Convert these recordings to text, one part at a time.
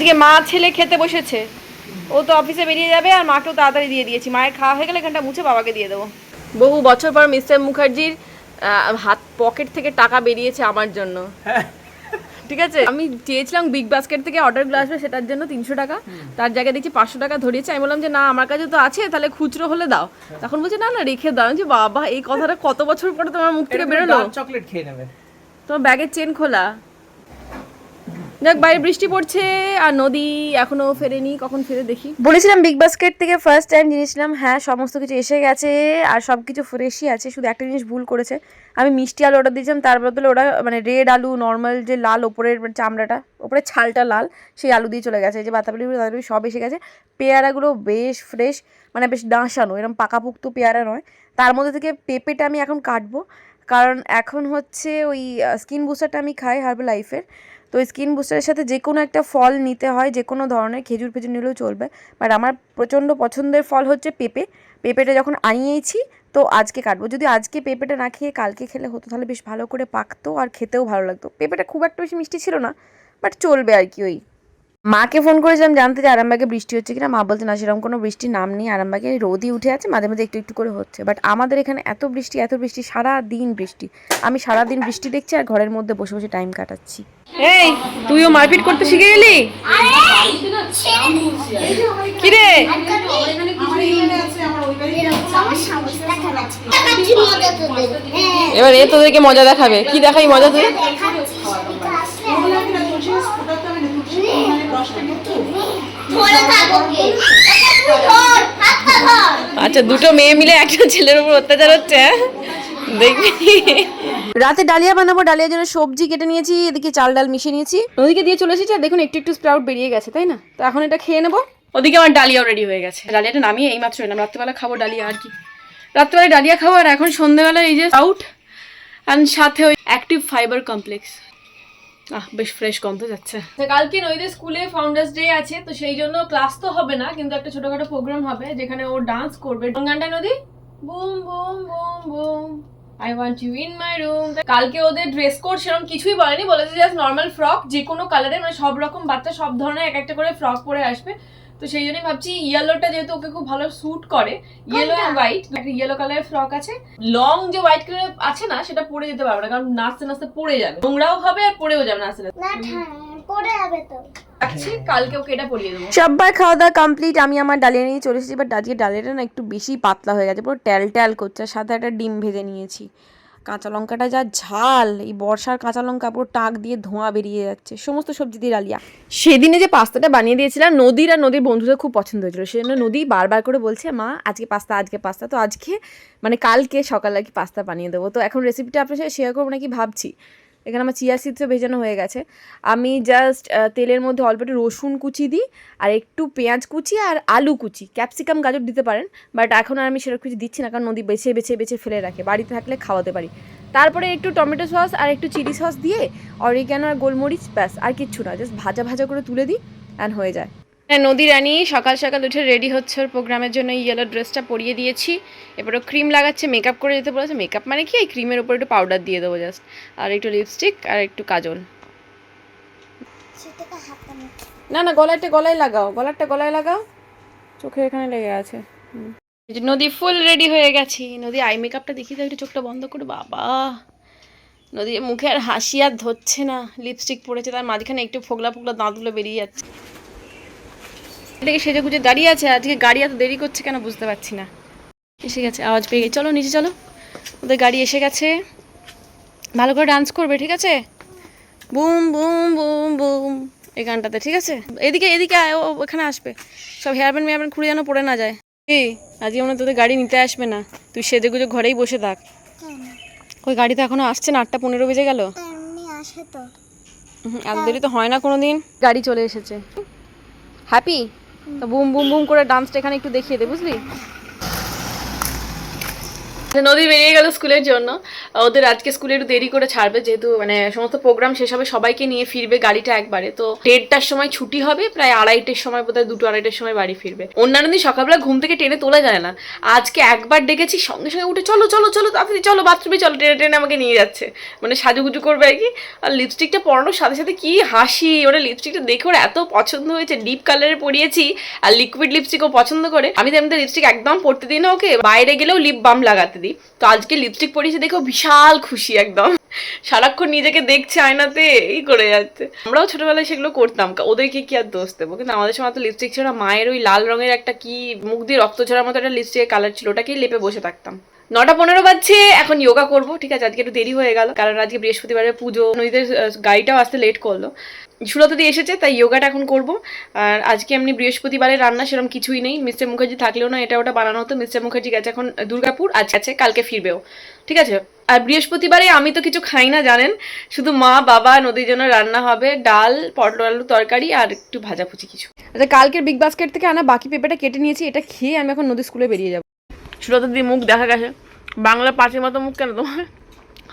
এদিকে মা ছেলে খেতে বসেছে। ও তো অফিসে বেরিয়ে যাবে আর মাকেও তাড়াতাড়ি দিয়ে দিয়েছি। মায়ের খাওয়া হয়ে গেলে এখানটা মুছে বাবাকে দিয়ে দেবো। বহু বছর পর মিস্টার মুখার্জির হাত পকেট থেকে টাকা বেরিয়েছে আমার জন্য। ঠিক আছে? আমি চেয়েছিলাম বিগ বাস্কেট থেকে অর্ডারগুলো আসবে সেটার জন্য তিনশো টাকা। তার জায়গায় দেখছি পাঁচশো টাকা ধরিয়েছে। আমি বললাম যে না আমার কাছে তো আছে তাহলে খুচরো হলে দাও। তখন বলছে না না রেখে দাও। আমি বলছি, বাবা এই কথাটা কত বছর পরে তোমার মুখ থেকে বেরোলো? চকলেট খেয়ে নেবে। তোমার ব্যাগের চেন খোলা। যাক বাইরে বৃষ্টি পড়ছে আর নদী এখনও ফেরেনি, কখন ফিরে দেখি। বলেছিলাম বিগ বাস্কেট থেকে ফার্স্ট টাইম জেনেছিলাম হ্যাঁ সমস্ত কিছু এসে গেছে আর সব কিছু ফ্রেশই আছে, শুধু একটা জিনিস ভুল করেছে। আমি মিষ্টি আলু অর্ডার দিয়েছিলাম, তার বদলে ওরা মানে রেড আলু নর্মাল যে লাল ওপরের চামড়াটা ওপরে ছালটা লাল, সেই আলু দিয়ে চলে গেছে। যে বাতাবলি বাতাবলি সব এসে গেছে। পেয়ারাগুলো বেশ ফ্রেশ মানে বেশ ডাঁসানো এরকম পাকাপুক্ত পেয়ারা নয়। তার মধ্যে থেকে পেঁপেটা আমি এখন কাটবো। কারণ এখন হচ্ছে ওই স্কিন বুস্টারটা আমি খাই হার্বাল লাইফের তো স্কিন বুস্টারের সাথে যে কোনো একটা ফল নিতে হয় যে কোনো ধরনের, খেজুর ফেজুর নিলেও চলবে। বাট আমার প্রচণ্ড পছন্দের ফল হচ্ছে পেঁপে। পেঁপেটা যখন আনিয়েছি, তো আজকে কাটবো। যদি আজকে পেঁপেটা না খেয়ে কালকে খেলে হতো, তাহলে বেশ ভালো করে পাকতো আর খেতেও ভালো লাগতো। পেঁপেটা খুব একটা বেশি মিষ্টি ছিল না বাট চলবে আর কি ওই মাকে ফোন করেছিলাম জানতে যে আরামবাগে বৃষ্টি হচ্ছে কিনা মা বলছে না সেরকম কোনো বৃষ্টির নাম নেই আরামবাগে রোদই উঠে আছে মাঝে মাঝে একটু একটু করে হচ্ছে। বাট আমাদের এখানে এত বৃষ্টি এত বৃষ্টি সারা দিন বৃষ্টি। আমি সারা দিন বৃষ্টি দেখছি আর ঘরের মধ্যে বসে বসে টাইম কাটাচ্ছি। এই তুইও মারপিট করতে শিখে গেলি? কি রে? এবার এ তোদেরকে মজা দেখাবে। কি দেখাই মজা তুই? আচ্ছা দুটো মেয়ে মিলে একটা ছেলের উপর অত্যাচার হচ্ছে হ্যাঁ? দেখবি রাতে ডালিয়া বানাবো ডালিয়ার জন্য সবজি কেটে নিয়েছি এদিকে চাল ডাল মিশিয়ে নিয়েছি। ওদিকে দিয়ে চলে এসেছি আর দেখুন একটু একটু স্প্রাউট বেরিয়ে গেছে তাই না? তো এখন এটা খেয়ে নেব। ওদিকে আমার ডালিয়াও রেডি হয়ে গেছে। ডালিয়াটা নামিয়ে এইমাত্র এলাম রাত্রেবেলা খাব ডালিয়া আর কি। রাত্রেবেলায় ডালিয়া খাব আর এখন সন্ধ্যেবেলা এই যে আউট অ্যান্ড সাথে ওই অ্যাক্টিভ ফাইবার কমপ্লেক্স আহ, বেশ ফ্রেশ গন্ধ যাচ্ছে। কালকে নইদের স্কুলে ফাউন্ডার্স ডে আছে, তো সেই জন্য ক্লাস তো হবে না, কিন্তু একটা ছোটখাটো প্রোগ্রাম হবে, যেখানে ও ডান্স করবে। গানটা নদী? Boom boom boom boom. I want you in my room কালকে ওদের ড্রেস কোড সেরকম কিছুই বলেনি, বলেছে জাস্ট নর্মাল ফ্রক যে কোনো কালারের মানে সব রকম বাচ্চা সব ধরনের এক একটা করে ফ্রক পরে আসবে। তো সেই জন্যই ভাবছি ইয়েলোটা যেহেতু ওকে খুব ভালো স্যুট করে ইয়েলো অ্যান্ড হোয়াইট একটা ইয়েলো কালারের ফ্রক আছে। লং যে হোয়াইট কালার আছে না সেটা পরে যেতে পারবে না কারণ নাচতে নাচতে পড়ে যাবে। নোংরাও হবে আর পড়েও যাবে নাচতে নাচতে। পড়ে যাবে তো। কালকে ওকে এটা পরিয়ে দেবো। সবার খাওয়া দাওয়া কমপ্লিট আমি আমার ডালিয়া নিয়ে চলে এসেছি বাট আজকে ডালিয়াটা না একটু বেশি পাতলা হয়ে গেছে পুরো ট্যাল ট্যাল করছে সাথে একটা ডিম ভেজে নিয়েছি। কাঁচা লঙ্কাটা যা ঝাল, এই বর্ষার কাঁচা লঙ্কা পুরো টাক দিয়ে ধোঁয়া বেরিয়ে যাচ্ছে। সমস্ত সবজি দিয়ে ডালিয়া। সেদিনে যে পাস্তাটা বানিয়ে দিয়েছিলাম, নদীর আর নদীর বন্ধুদের খুব পছন্দ হয়েছিল। সেজন্য নদী বারবার করে বলছে, মা, আজকে পাস্তা আজকে পাস্তা। তো আজকে মানে কালকে সকালে আর কি পাস্তা বানিয়ে দেবো। তো এখন রেসিপিটা আপনার সাথে শেয়ার করব নাকি ভাবছি? এখানে আমার চিয়া সিডসও ভেজানো হয়ে গেছে। আমি জাস্ট তেলের মধ্যে অল্প একটু রসুন কুচি দিই, আর একটু পেঁয়াজ কুচি আর আলু কুচি। ক্যাপসিকাম, গাজর দিতে পারেন বাট এখন আর আমি সেরকম কিছু দিচ্ছি না, কারণ নদী বেছে বেছে বেছে ফেলে রাখে। বাড়িতে থাকলে খাওয়াতে পারি। তারপরে একটু টমেটো সস আর একটু চিলি সস দিয়ে অরিগ্যানো আর গোলমরিচ, ব্যাস, আর কিচ্ছু না। জাস্ট ভাজা ভাজা করে তুলে দিই অ্যান্ড হয়ে যায়। হ্যাঁ নদী রানী সকাল সকাল উঠে রেডি হচ্ছে ওর প্রোগ্রামের জন্য ইয়েলো ড্রেসটা পরিয়ে দিয়েছি। এবার ও ক্রিম লাগাচ্ছে মেকআপ করে যেতে বলেছে। মেকআপ মানে কি? এই ক্রিমের উপর একটু পাউডার দিয়ে দেবো জাস্ট আর একটু লিপস্টিক আর একটু কাজল। না না গলারটা গলায় লাগাও। গলারটা গলায় লাগাও। চোখে এখানে লেগে আছে। হুম। এই যে নদী ফুল রেডি হয়ে গেছি। নদী আই মেকআপটা দেখি তো একটু চোখটা বন্ধ করে বাবা। নদীর মুখে আর হাসি আর ধরছে না। লিপস্টিক পড়েছে তার মাঝখানে একটু ফোগলা ফোগলা দাঁতগুলো বেরিয়ে যাচ্ছে। এদিকে সেজে গুজে দাঁড়িয়ে আছে আজকে গাড়ি এত দেরি করছে কেন বুঝতে পারছি না। এসে গেছে আওয়াজ পেয়ে গেছে। চলো নিচে চলো। ওদের গাড়ি এসে গেছে। ভালো করে ডান্স করবে ঠিক আছে? বুম বুম বুম বুম এই গানটাতে ঠিক আছে? এদিকে এদিকে ও ওখানে আসবে। সব হেয়ার ব্যান্ড মেয়ার ব্যান্ড খুঁড়ে যেন পড়ে না যায়। এই আজকে মনে তোদের গাড়ি নিতে আসবে না। তুই সেজে গুজে ঘরেই বসে থাক। ওই গাড়ি তো এখনও আসছে না আটটা পনেরো বেজে গেল? তো। এত দেরি তো হয় না কোনো দিন গাড়ি চলে এসেছে। হ্যাপি? তো বুম বুম বুম করে ডান্সটা এখানে একটু দেখিয়ে দে বুঝলি? নদী বেরিয়ে গেল স্কুলের জন্য। ওদের আজকে স্কুলে একটু দেরি করে ছাড়বে যেহেতু মানে সমস্ত প্রোগ্রাম শেষ হবে, সবাইকে নিয়ে ফিরবে গাড়িটা একবারে। তো দেড়টার সময় ছুটি হবে, প্রায় আড়াইটের সময় বোধহয়, দুটো আড়াইটের সময় বাড়ি ফিরবে। অন্যান্য দিন সকালবেলা ঘুম থেকে টেনে তোলা যায় না। আজকে একবার ডেকেছি, সঙ্গে সঙ্গে উঠে চলো চলো চলো, তাড়াতাড়ি চলো বাথরুমে চলো, টেনে টেনে আমাকে নিয়ে যাচ্ছে। মানে সাজুগুজু করবে আর কি। আর লিপস্টিকটা পরানোর সাথে সাথে কি হাসি, ওরা লিপস্টিকটা দেখে ওর এত পছন্দ হয়েছে। ডিপ কালারে পরিয়েছি, আর লিকুইড লিপস্টিকও পছন্দ করে। আমি তো এমনিতে লিপস্টিক একদম পরতে দিই না ওকে। বাইরে গেলেও লিপ বাম লাগাতে দিই তো আজকে লিপস্টিক পরিয়েছে দেখো বিশাল খুশি একদম। সারাক্ষণ নিজেকে দেখছে আয়নাতে, এই করে যাচ্ছে। আমরাও ছোটবেলায় সেগুলো করতাম। ওদেরকে কি আর দোষ দেবো? কিন্তু আমাদের সময় তো লিপস্টিক ছাড়া মায়ের ওই লাল রঙের একটা কি, মুখ দিয়ে রক্ত ঝরার মতো একটা লিপস্টিকের কালার ছিল, ওটাকেই লেপে বসে থাকতাম। নটা পনেরো বাজছে, এখন যোগা করব, ঠিক আছে, আজকে একটু দেরি হয়ে গেল, কারণ আজকে বৃহস্পতিবারের পুজো, নদীদের গাড়িটাও আসতে লেট করল। সুরত দিয়ে এসেছে, তাই যোগাটা এখন করব, আর আজকে এমনি বৃহস্পতিবারে রান্না সেরকম কিছুই নেই মিস্টার মুখার্জি থাকলেও না, এটা ওটা বানানো হতো মিস্টার মুখার্জি গেছে এখন দুর্গাপুর আজ আছে, কালকে ফিরবেও, ঠিক আছে? আর বৃহস্পতিবারে আমি তো কিছু খাই না, জানেন? শুধু মা, বাবা, নদীর জন্য রান্না হবে, ডাল, পটল আলু তরকারি, আর একটু ভাজাভুজি কিছু। আচ্ছা কালকের বিগ বাস্কেট থেকে আনা বাকি পেঁপেটা কেটে নিয়েছি, এটা খেয়ে আমি এখন নদী স্কুলে বেরিয়ে যাব। সুরত দিয়ে মুখ দেখা গেছে। বাংলা পাঁচের মতো মুখ কেন তোমার?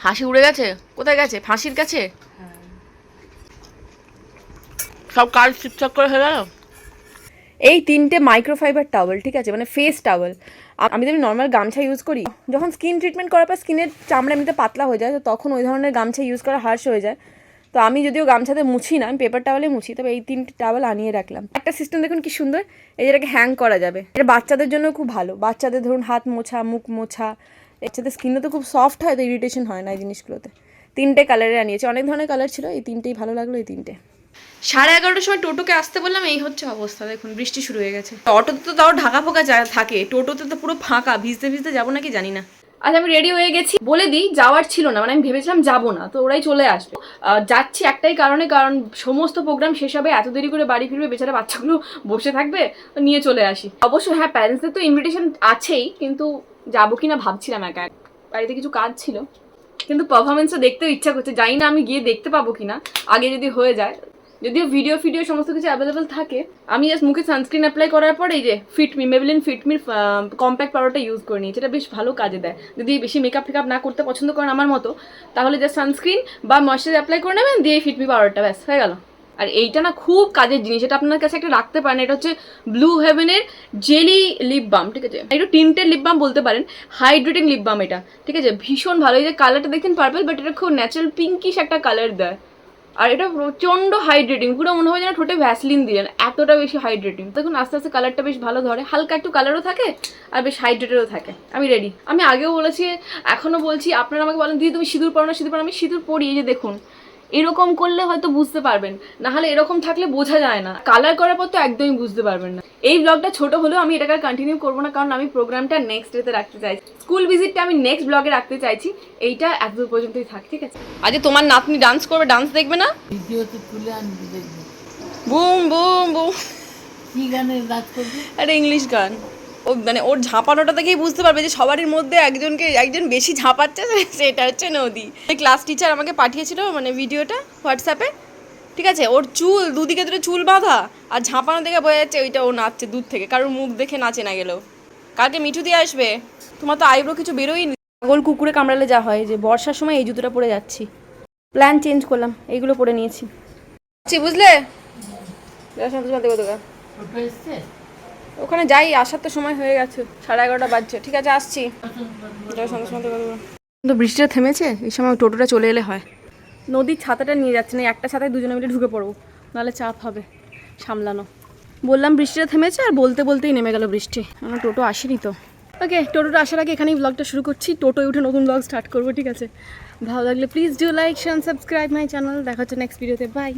হাসি উড়ে গেছে? কোথায় গেছে? ফাঁসির কাছে? সব কাজ ঠিকঠাক করে হয়ে গেল? এই তিনটে মাইক্রোফাইবার টাওয়েল ঠিক আছে? মানে ফেস টাওয়েল আমি তো নর্মাল গামছা ইউজ করি যখন স্কিন ট্রিটমেন্ট করার পর স্কিনের চামড়া এমনিতে পাতলা হয়ে যায় তো তখন ওই ধরনের গামছা ইউজ করা হার্শ হয়ে যায়। তো আমি যদিও গামছাতে মুছি না, আমি পেপার টাওয়ালে মুছি, তবে এই তিনটে টাওয়াল আনিয়ে রাখলাম। একটা সিস্টেম দেখুন কি সুন্দর, এই যেটাকে হ্যাং করা যাবে। এটা বাচ্চাদের জন্য খুব ভালো। বাচ্চাদের ধরুন হাত মোছা, মুখ মোছা, বাচ্চাদের স্কিনও তো খুব সফট হয়, তো ইরিটেশন হয় না এই জিনিসগুলোতে। তিনটে কালারে আনিয়েছি। অনেক ধরনের কালার ছিল, এই তিনটেই ভালো লাগল, এই তিনটে। সাড়ে এগারোটার সময় টোটোকে আসতে বললাম, এই হচ্ছে অবস্থা, দেখুন, বৃষ্টি শুরু হয়ে গেছে। অটোতে তো তাও ঢাকা ফোকা থাকে, টোটোতে তো পুরো ফাঁকা, ভিজতে ভিজতে যাব নাকি জানি না। আজ আমি রেডি হয়ে গেছি। বলে দিই, যাওয়ার ছিল না মানে আমি ভেবেছিলাম যাব না, তো ওরাই চলে আসবে যাচ্ছি একটাই কারণে, কারণ সমস্ত প্রোগ্রাম শেষ হবে, এত দেরি করে বাড়ি ফিরবে, বেচারা বাচ্চাগুলো বসে থাকবে, নিয়ে চলে আসি। অবশ্য হ্যাঁ প্যারেন্টসদের তো ইনভিটেশন আছেই, কিন্তু যাব কি না ভাবছিলাম একা। বাড়িতে কিছু কাজ ছিল। কিন্তু পারফরমেন্সটা দেখতেও ইচ্ছা করছে, জানি না আমি গিয়ে দেখতে পাবো কিনা, আগে যদি হয়ে যায় যদিও ভিডিও ফিডিও সমস্ত কিছু অ্যাভেলেবেল থাকে, আমি জাস্ট মুখে সানস্ক্রিন অ্যাপ্লাই করার পর এই যে ফিটমি মেবলিন ফিটমির কম্প্যাক্ট পাউডারটা ইউজ করে নিয়েছি এটা বেশ ভালো কাজে দেয়। যদি বেশি মেকআপ ফেকআপ না করতে পছন্দ করেন আমার মতো, তাহলে জাস্ট সানস্ক্রিন বা ময়শ্চারাইজ অ্যাপ্লাই করে নেবেন, দিয়ে ফিটমি পাউডারটা ব্যাস, হয়ে গেল। আর এইটা না খুব কাজের জিনিস, এটা আপনার কাছে একটা রাখতে পারেন, এটা হচ্ছে ব্লু হেভেনের জেলি লিপ বাম ঠিক আছে? এটা টিন্টের লিপ বাম বলতে পারেন হাইড্রেটিং লিপ বাম এটা, ঠিক আছে? ভীষণ ভালো, এই যে কালারটা দেখছেন পার্পল বাট এটা খুব ন্যাচারাল পিঙ্কিশ একটা কালার দেয়। আর এটা প্রচণ্ড হাইড্রেটিং পুরো মনে হয় যেন ঠোঁটে ভ্যাসলিন দিলেন এতটা বেশি হাইড্রেটিং তখন আস্তে আস্তে কালারটা বেশ ভালো ধরে, হালকা একটু কালারও থাকে আর বেশ হাইড্রেটেডও থাকে। আমি রেডি আমি আগেও বলেছি, এখনও বলছি, আপনারা আমাকে বলেন, দিদি, তুমি সিঁদুর পড়ো না, সিঁদুর পড়ো আমি সিঁদুর পরি এই যে দেখুন এরকম করলে হয়তো বুঝতে পারবেন। না হলে এরকম থাকলে বোঝা যায় না। কালার করার পর তো একদমই বুঝতে পারবেন না। এই ব্লগটা ছোট হলেও আমি এটাকে কন্টিনিউ করব না কারণ আমি প্রোগ্রামটা নেক্সট ডেতে রাখতে চাইছি। স্কুল ভিজিটটা আমি নেক্সট ব্লগে রাখতে চাইছি। এইটা এতদূর পর্যন্তই থাক ঠিক আছে? আজকে তোমার নাতনি ডান্স করবে ডান্স দেখবে না? ভিডিওতে তুলে আনবি দেখবি? Boom boom boom. কি গানের নাচ করবি? একটা ইংলিশ গান। ও মানে ওর ঝাঁপানোটা দেখেই বুঝতে পারবে যে সবারই মধ্যে একজনকে একজন বেশি ঝাঁপাচ্ছে সেটা হচ্ছে নদী। ক্লাস টিচার আমাকে পাঠিয়েছিল মানে ভিডিওটা হোয়াটসঅ্যাপে ঠিক আছে? ওর চুল দুদিকে দুটো চুল বাঁধা আর ঝাঁপানো দেখে বোঝা যাচ্ছে ওইটা ও নাচছে দূর থেকে। কারোর মুখ দেখে নাচে না গেলেও। কালকে মিঠু দিয়ে আসবে। তোমার তো আইব্রো কিছু বেরোই নি। ছাগল কুকুরে কামড়ালে যা হয় যে বর্ষার সময় এই জুতোটা পরে যাচ্ছি। প্ল্যান চেঞ্জ করলাম এইগুলো পরে নিয়েছি। বুঝলে? দেবো ওখানে যাই আসার তো সময় হয়ে গেছে সাড়ে এগারোটা বাজছে। ঠিক আছে আসছি। কিন্তু বৃষ্টিটা থেমেছে? এই সময় টোটোটা চলে এলে হয়। নদীর ছাতাটা নিয়ে যাচ্ছে না একটা ছাতায় দুজনে মিলে ঢুকে পড়ব নাহলে চাপ হবে সামলানো। বললাম বৃষ্টিটা থেমেছে আর বলতে বলতেই নেমে গেল বৃষ্টি। আমার টোটো আসেনি তো। ওকে টোটোটা আসার আগে এখানেই ব্লগটা শুরু করছি। টোটোয় উঠে নতুন ব্লগ স্টার্ট করব ঠিক আছে? ভালো লাগলে please do like share subscribe my channel দেখা হচ্ছে নেক্সট ভিডিওতে বাই